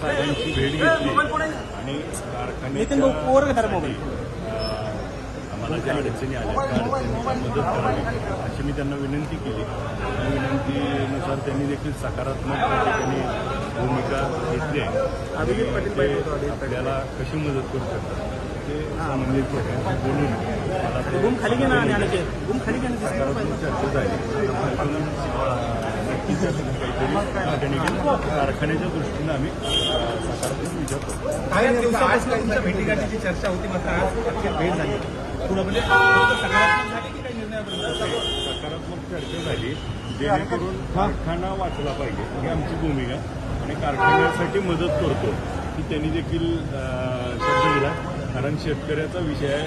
साहेबांची भेट घेतली. आणि नितीन भाऊ, वर का जरा कारखान्याच्या मोबाईल? आम्हाला ज्या अडचणी आल्या त्या अडचणींची मदत करावी अशी मी त्यांना विनंती केली. त्या विनंतीनुसार त्यांनी देखील सकारात्मक त्या ठिकाणी भूमिका घेतली आहे. आपल्याला कशी मदत करू शकतात ते संबंधित लोकांशी बोलून मला चर्चा झाली नक्कीच कारखान्याच्या दृष्टीनं आम्ही सकारात्मक विचार करतो काही दिवसापासून तुमच्या भेटीगाठीची चर्चा होती मात्र आज भेट झाली. पुढं म्हणजे सकारात्मक सकारात्मक चर्चा झाली जेणेकरून कारखाना वाचला पाहिजे ही आमची भूमिका. आणि कारखान्यासाठी मदत करतो की त्यांनी देखील शब्द दिला. कारण शेतकऱ्याचा विषय आहे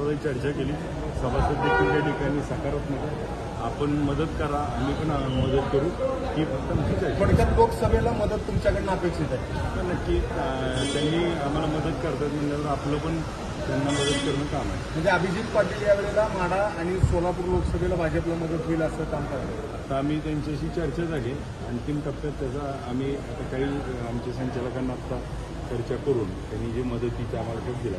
सभासदांची चर्चा केली. सभासद देखील त्या ठिकाणी सकारात्मक आहे. आपण मदत करा आम्ही पण मदत करू. ही फक्त आमची चर्चा थोडक्यात लोकसभेला मदत तुमच्याकडनं अपेक्षित आहे. नक्की त्यांनी आम्हाला मदत करतात म्हणल्यावर आपलं पण त्यांना मदत करणं काम आहे. म्हणजे अभिजित पाटील यावेळेला माढा आणि सोलापूर लोकसभेला भाजपला मदत होईल असं काम करतात. आता आम्ही त्यांच्याशी चर्चा झाली. अंतिम टप्प्यात त्याचा आम्ही आता काही आमच्या संचालकांना आता चर्चा करून त्यांनी जे मदतीचा आम्हाला दिला.